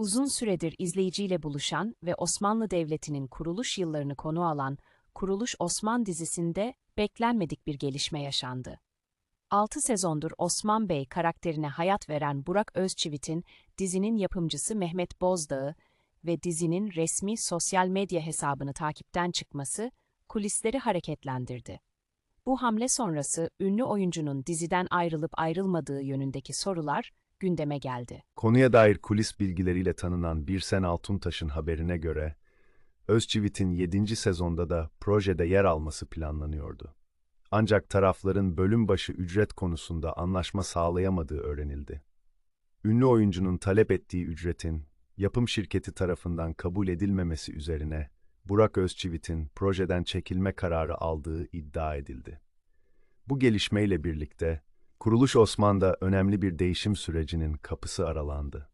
Uzun süredir izleyiciyle buluşan ve Osmanlı Devleti'nin kuruluş yıllarını konu alan Kuruluş Osman dizisinde beklenmedik bir gelişme yaşandı. 6 sezondur Osman Bey karakterine hayat veren Burak Özçivit'in dizinin yapımcısı Mehmet Bozdağ'ı ve dizinin resmi sosyal medya hesabını takipten çıkması kulisleri hareketlendirdi. Bu hamle sonrası ünlü oyuncunun diziden ayrılıp ayrılmadığı yönündeki sorular gündeme geldi. Konuya dair kulis bilgileriyle tanınan Birsen Altuntaş'ın haberine göre, Özçivit'in 7. sezonda da projede yer alması planlanıyordu. Ancak tarafların bölüm başı ücret konusunda anlaşma sağlayamadığı öğrenildi. Ünlü oyuncunun talep ettiği ücretin yapım şirketi tarafından kabul edilmemesi üzerine Burak Özçivit'in projeden çekilme kararı aldığı iddia edildi. Bu gelişmeyle birlikte Kuruluş Osman'da önemli bir değişim sürecinin kapısı aralandı.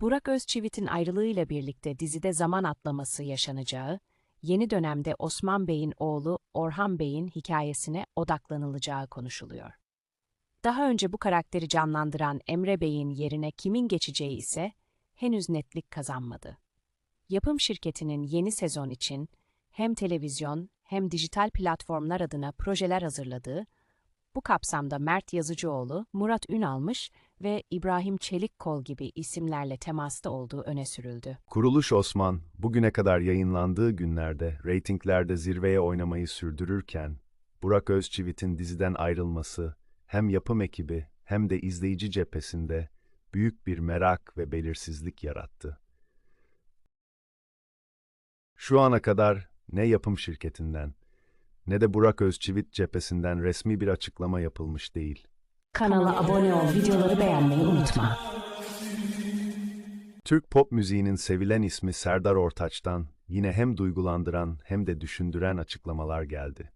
Burak Özçivit'in ayrılığıyla birlikte dizide zaman atlaması yaşanacağı, yeni dönemde Osman Bey'in oğlu Orhan Bey'in hikayesine odaklanılacağı konuşuluyor. Daha önce bu karakteri canlandıran Emre Bey'in yerine kimin geçeceği ise henüz netlik kazanmadı. Yapım şirketinin yeni sezon için hem televizyon hem dijital platformlar adına projeler hazırladığı, bu kapsamda Mert Yazıcıoğlu, Murat Ünalmış ve İbrahim Çelikkol gibi isimlerle temasta olduğu öne sürüldü. Kuruluş Osman, bugüne kadar yayınlandığı günlerde reytinglerde zirveye oynamayı sürdürürken, Burak Özçivit'in diziden ayrılması hem yapım ekibi hem de izleyici cephesinde büyük bir merak ve belirsizlik yarattı. Şu ana kadar ne yapım şirketinden ne de Burak Özçivit cephesinden resmi bir açıklama yapılmış değil. Kanala abone ol, videoları beğenmeyi unutma. Türk pop müziğinin sevilen ismi Serdar Ortaç'tan yine hem duygulandıran hem de düşündüren açıklamalar geldi.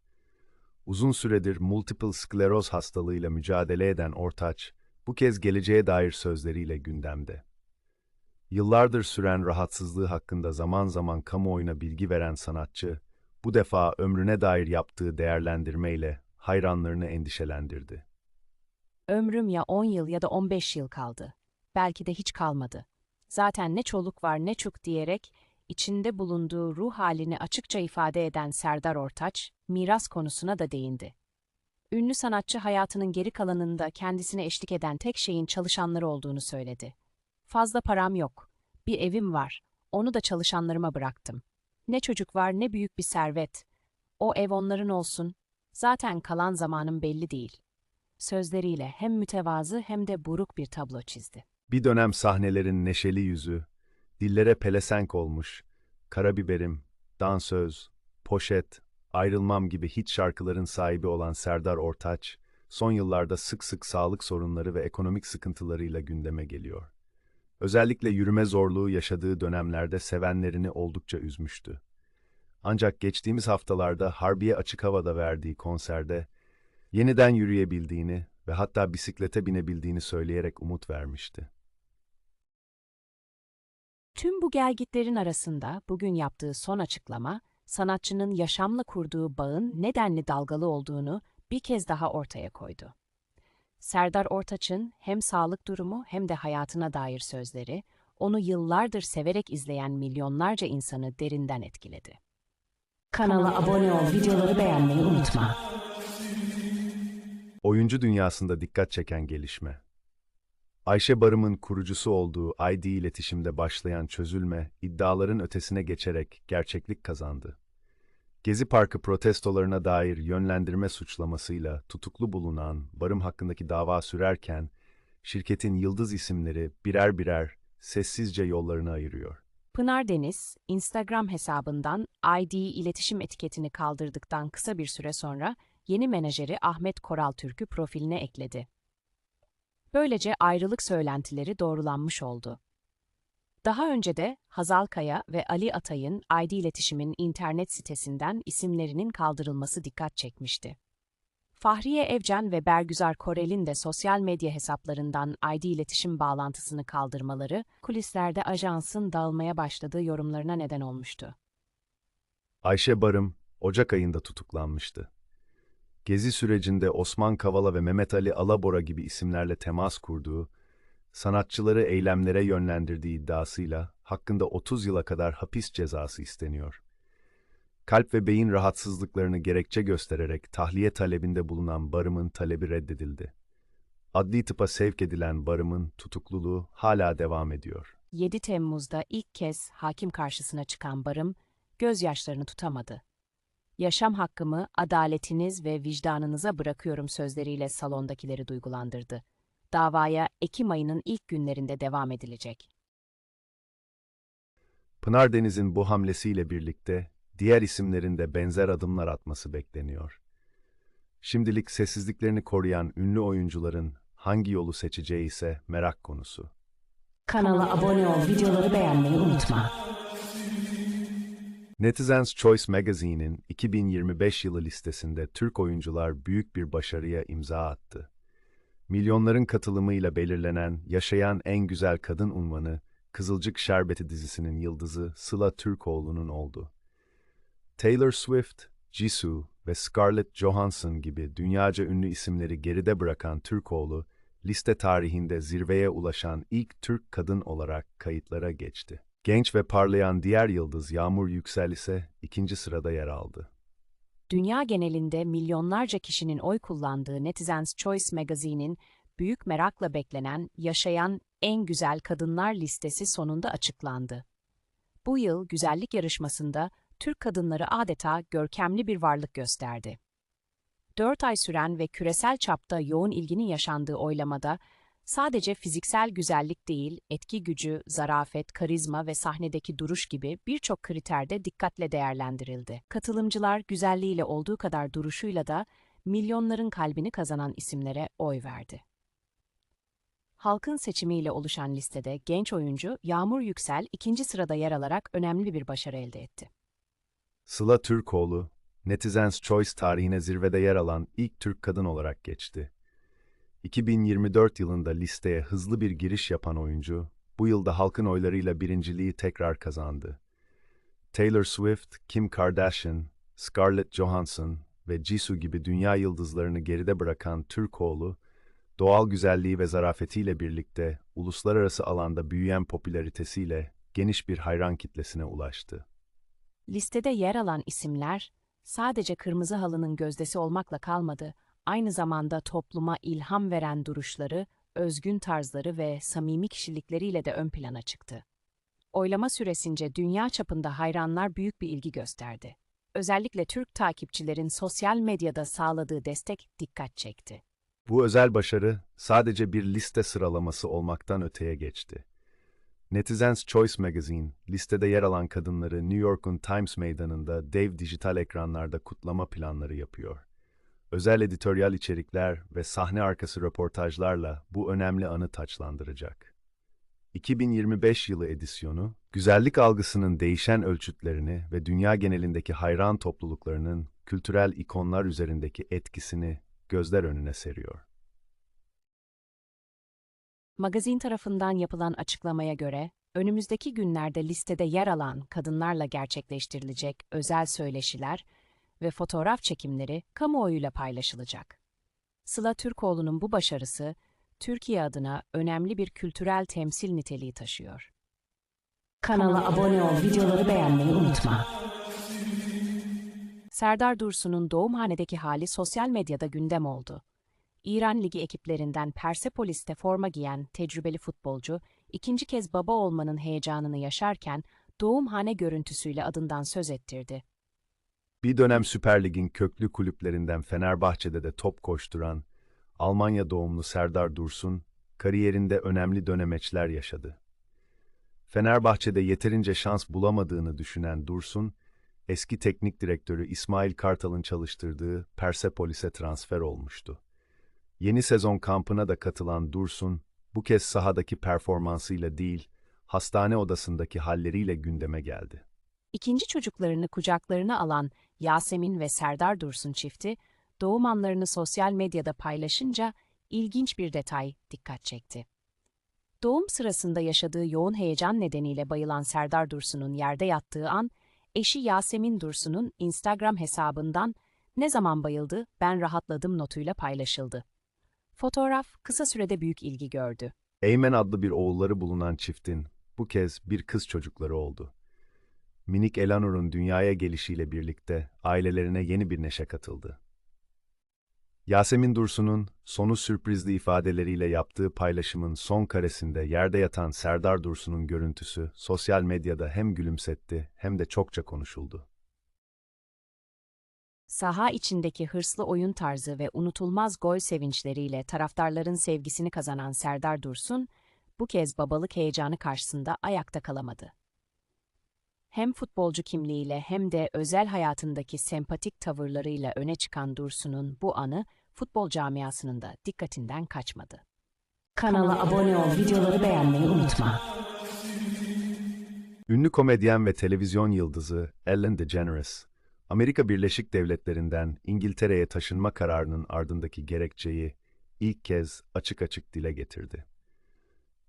Uzun süredir multiple skleroz hastalığıyla mücadele eden Ortaç, bu kez geleceğe dair sözleriyle gündemde. Yıllardır süren rahatsızlığı hakkında zaman zaman kamuoyuna bilgi veren sanatçı, bu defa ömrüne dair yaptığı değerlendirmeyle hayranlarını endişelendirdi. Ömrüm ya 10 yıl ya da 15 yıl kaldı. Belki de hiç kalmadı. Zaten ne çoluk var ne çuk diyerek içinde bulunduğu ruh halini açıkça ifade eden Serdar Ortaç, miras konusuna da değindi. Ünlü sanatçı hayatının geri kalanında kendisine eşlik eden tek şeyin çalışanları olduğunu söyledi. Fazla param yok. Bir evim var. Onu da çalışanlarıma bıraktım. Ne çocuk var ne büyük bir servet. O ev onların olsun. Zaten kalan zamanım belli değil. Sözleriyle hem mütevazı hem de buruk bir tablo çizdi. Bir dönem sahnelerin neşeli yüzü, dillere pelesenk olmuş, Karabiberim, Dansöz, Poşet, Ayrılmam gibi hit şarkıların sahibi olan Serdar Ortaç, son yıllarda sık sık sağlık sorunları ve ekonomik sıkıntılarıyla gündeme geliyor. Özellikle yürüme zorluğu yaşadığı dönemlerde sevenlerini oldukça üzmüştü. Ancak geçtiğimiz haftalarda Harbiye Açık Hava'da verdiği konserde yeniden yürüyebildiğini ve hatta bisiklete binebildiğini söyleyerek umut vermişti. Tüm bu gelgitlerin arasında bugün yaptığı son açıklama, sanatçının yaşamla kurduğu bağın nedenli dalgalı olduğunu bir kez daha ortaya koydu. Serdar Ortaç'ın hem sağlık durumu hem de hayatına dair sözleri, onu yıllardır severek izleyen milyonlarca insanı derinden etkiledi. Kanala abone ol, videoları beğenmeyi unutma. Oyuncu dünyasında dikkat çeken gelişme. Ayşe Barım'ın kurucusu olduğu ID iletişimde başlayan çözülme, iddiaların ötesine geçerek gerçeklik kazandı. Gezi Parkı protestolarına dair yönlendirme suçlamasıyla tutuklu bulunan Barım hakkındaki dava sürerken, şirketin yıldız isimleri birer birer sessizce yollarını ayırıyor. Pınar Deniz, Instagram hesabından ID iletişim etiketini kaldırdıktan kısa bir süre sonra yeni menajeri Ahmet Koral Türk'ü profiline ekledi. Böylece ayrılık söylentileri doğrulanmış oldu. Daha önce de Hazal Kaya ve Ali Atay'ın ID İletişim'in internet sitesinden isimlerinin kaldırılması dikkat çekmişti. Fahriye Evcen ve Bergüzar Korel'in de sosyal medya hesaplarından ID İletişim bağlantısını kaldırmaları, kulislerde ajansın dağılmaya başladığı yorumlarına neden olmuştu. Ayşe Barım, Ocak ayında tutuklanmıştı. Gezi sürecinde Osman Kavala ve Mehmet Ali Alabora gibi isimlerle temas kurduğu, sanatçıları eylemlere yönlendirdiği iddiasıyla hakkında 30 yıla kadar hapis cezası isteniyor. Kalp ve beyin rahatsızlıklarını gerekçe göstererek tahliye talebinde bulunan Barım'ın talebi reddedildi. Adli tıpa sevk edilen Barım'ın tutukluluğu hala devam ediyor. 7 Temmuz'da ilk kez hakim karşısına çıkan Barım, gözyaşlarını tutamadı. Yaşam hakkımı adaletiniz ve vicdanınıza bırakıyorum sözleriyle salondakileri duygulandırdı. Davaya Ekim ayının ilk günlerinde devam edilecek. Pınar Deniz'in bu hamlesiyle birlikte diğer isimlerin de benzer adımlar atması bekleniyor. Şimdilik sessizliklerini koruyan ünlü oyuncuların hangi yolu seçeceği ise merak konusu. Kanala abone ol, videoları beğenmeyi unutma. Netizens Choice Magazine'in 2025 yılı listesinde Türk oyuncular büyük bir başarıya imza attı. Milyonların katılımıyla belirlenen Yaşayan En Güzel Kadın unvanı, Kızılcık Şerbeti dizisinin yıldızı Sıla Türkoğlu'nun oldu. Taylor Swift, Jisoo ve Scarlett Johansson gibi dünyaca ünlü isimleri geride bırakan Türkoğlu, liste tarihinde zirveye ulaşan ilk Türk kadın olarak kayıtlara geçti. Genç ve parlayan diğer yıldız Yağmur Yüksel ise ikinci sırada yer aldı. Dünya genelinde milyonlarca kişinin oy kullandığı Netizens Choice Magazine'in büyük merakla beklenen Yaşayan En Güzel Kadınlar listesi sonunda açıklandı. Bu yıl güzellik yarışmasında Türk kadınları adeta görkemli bir varlık gösterdi. 4 ay süren ve küresel çapta yoğun ilginin yaşandığı oylamada sadece fiziksel güzellik değil, etki gücü, zarafet, karizma ve sahnedeki duruş gibi birçok kriterde dikkatle değerlendirildi. Katılımcılar güzelliğiyle olduğu kadar duruşuyla da milyonların kalbini kazanan isimlere oy verdi. Halkın seçimiyle oluşan listede genç oyuncu Yağmur Yüksel ikinci sırada yer alarak önemli bir başarı elde etti. Sıla Türkoğlu, Netizens Choice tarihine zirvede yer alan ilk Türk kadın olarak geçti. 2024 yılında listeye hızlı bir giriş yapan oyuncu, bu yılda halkın oylarıyla birinciliği tekrar kazandı. Taylor Swift, Kim Kardashian, Scarlett Johansson ve Jisoo gibi dünya yıldızlarını geride bırakan Türkoğlu, doğal güzelliği ve zarafetiyle birlikte uluslararası alanda büyüyen popülaritesiyle geniş bir hayran kitlesine ulaştı. Listede yer alan isimler sadece kırmızı halının gözdesi olmakla kalmadı, aynı zamanda topluma ilham veren duruşları, özgün tarzları ve samimi kişilikleriyle de ön plana çıktı. Oylama süresince dünya çapında hayranlar büyük bir ilgi gösterdi. Özellikle Türk takipçilerin sosyal medyada sağladığı destek dikkat çekti. Bu özel başarı sadece bir liste sıralaması olmaktan öteye geçti. Netizens Choice Magazine, listede yer alan kadınları New York'un Times Meydanı'nda dev dijital ekranlarda kutlama planları yapıyor. Özel editoryal içerikler ve sahne arkası röportajlarla bu önemli anı taçlandıracak. 2025 yılı edisyonu, güzellik algısının değişen ölçütlerini ve dünya genelindeki hayran topluluklarının kültürel ikonlar üzerindeki etkisini gözler önüne seriyor. Magazin tarafından yapılan açıklamaya göre, önümüzdeki günlerde listede yer alan kadınlarla gerçekleştirilecek özel söyleşiler ve fotoğraf çekimleri kamuoyuyla paylaşılacak. Sıla Türkoğlu'nun bu başarısı, Türkiye adına önemli bir kültürel temsil niteliği taşıyor. Kanala abone ol, videoları beğenmeyi unutma. Serdar Dursun'un doğumhanedeki hali sosyal medyada gündem oldu. İran Ligi ekiplerinden Persepolis'te forma giyen tecrübeli futbolcu, ikinci kez baba olmanın heyecanını yaşarken doğumhane görüntüsüyle adından söz ettirdi. Bir dönem Süper Lig'in köklü kulüplerinden Fenerbahçe'de de top koşturan Almanya doğumlu Serdar Dursun, kariyerinde önemli dönemeçler yaşadı. Fenerbahçe'de yeterince şans bulamadığını düşünen Dursun, eski teknik direktörü İsmail Kartal'ın çalıştırdığı Persepolis'e transfer olmuştu. Yeni sezon kampına da katılan Dursun, bu kez sahadaki performansıyla değil, hastane odasındaki halleriyle gündeme geldi. İkinci çocuklarını kucaklarına alan Yasemin ve Serdar Dursun çifti, doğum anlarını sosyal medyada paylaşınca ilginç bir detay dikkat çekti. Doğum sırasında yaşadığı yoğun heyecan nedeniyle bayılan Serdar Dursun'un yerde yattığı an, eşi Yasemin Dursun'un Instagram hesabından "Ne zaman bayıldı, ben rahatladım" notuyla paylaşıldı. Fotoğraf kısa sürede büyük ilgi gördü. Eymen adlı bir oğulları bulunan çiftin bu kez bir kız çocukları oldu. Minik Elanur'un dünyaya gelişiyle birlikte ailelerine yeni bir neşe katıldı. Yasemin Dursun'un sonu sürprizli ifadeleriyle yaptığı paylaşımın son karesinde yerde yatan Serdar Dursun'un görüntüsü sosyal medyada hem gülümsetti hem de çokça konuşuldu. Saha içindeki hırslı oyun tarzı ve unutulmaz gol sevinçleriyle taraftarların sevgisini kazanan Serdar Dursun, bu kez babalık heyecanı karşısında ayakta kalamadı. Hem futbolcu kimliğiyle hem de özel hayatındaki sempatik tavırlarıyla öne çıkan Dursun'un bu anı futbol camiasının da dikkatinden kaçmadı. Kanala abone ol, videoları beğenmeyi unutma. Ünlü komedyen ve televizyon yıldızı Ellen DeGeneres, Amerika Birleşik Devletleri'nden İngiltere'ye taşınma kararının ardındaki gerekçeyi ilk kez açık açık dile getirdi.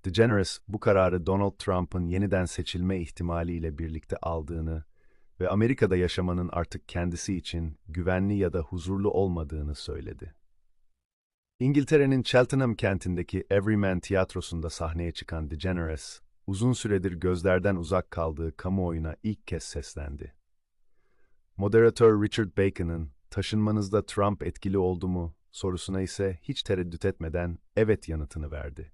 DeGeneres bu kararı Donald Trump'ın yeniden seçilme ihtimaliyle birlikte aldığını ve Amerika'da yaşamanın artık kendisi için güvenli ya da huzurlu olmadığını söyledi. İngiltere'nin Cheltenham kentindeki Everyman tiyatrosunda sahneye çıkan DeGeneres, uzun süredir gözlerden uzak kaldığı kamuoyuna ilk kez seslendi. Moderatör Richard Bacon'ın taşınmanızda Trump etkili oldu mu sorusuna ise hiç tereddüt etmeden evet yanıtını verdi.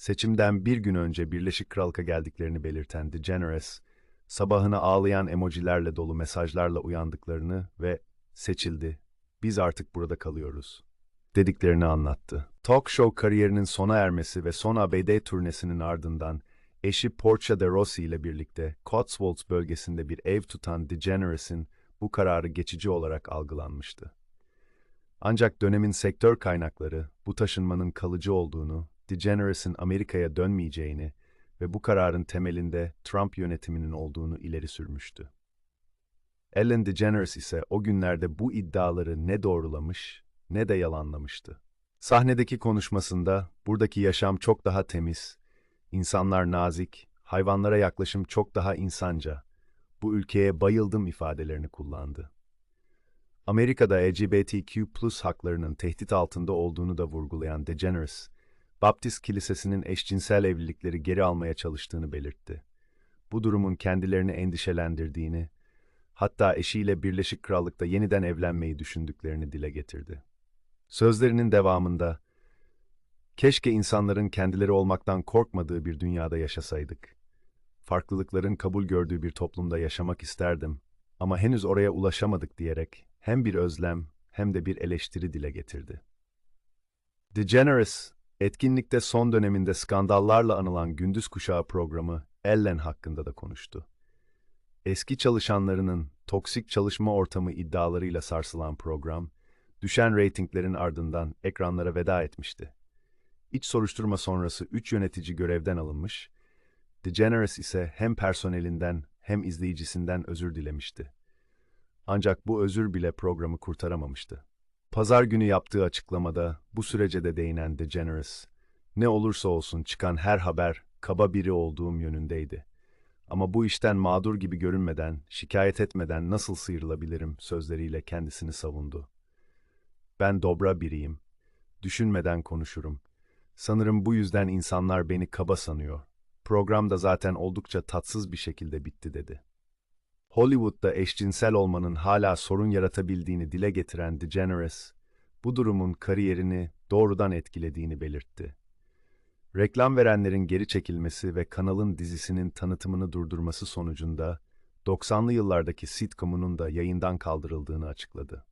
Seçimden bir gün önce Birleşik Krallık'a geldiklerini belirten DeGeneres, sabahına ağlayan emojilerle dolu mesajlarla uyandıklarını ve seçildi, biz artık burada kalıyoruz dediklerini anlattı. Talk show kariyerinin sona ermesi ve son ABD turnesinin ardından eşi Portia de Rossi ile birlikte Cotswolds bölgesinde bir ev tutan DeGeneres'in bu kararı geçici olarak algılanmıştı. Ancak dönemin sektör kaynakları bu taşınmanın kalıcı olduğunu, DeGeneres'in Amerika'ya dönmeyeceğini ve bu kararın temelinde Trump yönetiminin olduğunu ileri sürmüştü. Ellen DeGeneres ise o günlerde bu iddiaları ne doğrulamış ne de yalanlamıştı. Sahnedeki konuşmasında buradaki yaşam çok daha temiz, insanlar nazik, hayvanlara yaklaşım çok daha insanca, bu ülkeye bayıldım ifadelerini kullandı. Amerika'da LGBTQ haklarının tehdit altında olduğunu da vurgulayan DeGeneres, Baptist Kilisesi'nin eşcinsel evlilikleri geri almaya çalıştığını belirtti. Bu durumun kendilerini endişelendirdiğini, hatta eşiyle Birleşik Krallık'ta yeniden evlenmeyi düşündüklerini dile getirdi. Sözlerinin devamında, keşke insanların kendileri olmaktan korkmadığı bir dünyada yaşasaydık. Farklılıkların kabul gördüğü bir toplumda yaşamak isterdim ama henüz oraya ulaşamadık diyerek hem bir özlem hem de bir eleştiri dile getirdi. DeGeneres, etkinlikte son döneminde skandallarla anılan Gündüz Kuşağı programı Ellen hakkında da konuştu. Eski çalışanlarının toksik çalışma ortamı iddialarıyla sarsılan program, düşen reytinglerin ardından ekranlara veda etmişti. İç soruşturma sonrası üç yönetici görevden alınmış, DeGeneres ise hem personelinden hem izleyicisinden özür dilemişti. Ancak bu özür bile programı kurtaramamıştı. Pazar günü yaptığı açıklamada bu sürece de değinen DeGeneres, ne olursa olsun çıkan her haber kaba biri olduğum yönündeydi. Ama bu işten mağdur gibi görünmeden, şikayet etmeden nasıl sıyrılabilirim sözleriyle kendisini savundu. Ben dobra biriyim. Düşünmeden konuşurum. Sanırım bu yüzden insanlar beni kaba sanıyor. Program da zaten oldukça tatsız bir şekilde bitti dedi. Hollywood'da eşcinsel olmanın hala sorun yaratabildiğini dile getiren DeGeneres, bu durumun kariyerini doğrudan etkilediğini belirtti. Reklam verenlerin geri çekilmesi ve kanalın dizisinin tanıtımını durdurması sonucunda 90'lı yıllardaki sitcomunun da yayından kaldırıldığını açıkladı.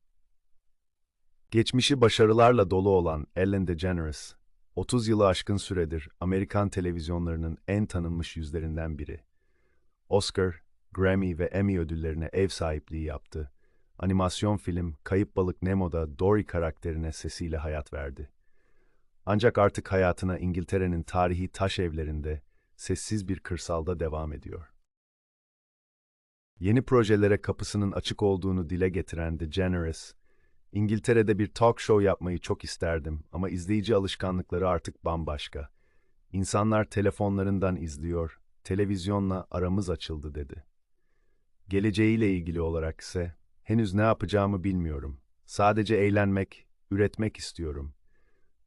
Geçmişi başarılarla dolu olan Ellen DeGeneres, 30 yılı aşkın süredir Amerikan televizyonlarının en tanınmış yüzlerinden biri. Oscar, Grammy ve Emmy ödüllerine ev sahipliği yaptı. Animasyon film Kayıp Balık Nemo'da Dory karakterine sesiyle hayat verdi. Ancak artık hayatına İngiltere'nin tarihi taş evlerinde, sessiz bir kırsalda devam ediyor. Yeni projelere kapısının açık olduğunu dile getiren The Generous, İngiltere'de bir talk show yapmayı çok isterdim ama izleyici alışkanlıkları artık bambaşka. İnsanlar telefonlarından izliyor, televizyonla aramız açıldı dedi. Geleceğiyle ilgili olarak ise henüz ne yapacağımı bilmiyorum. Sadece eğlenmek, üretmek istiyorum.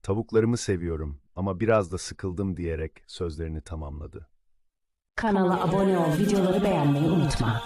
Tavuklarımı seviyorum ama biraz da sıkıldım diyerek sözlerini tamamladı. Kanala abone ol, videoları beğenmeyi unutma.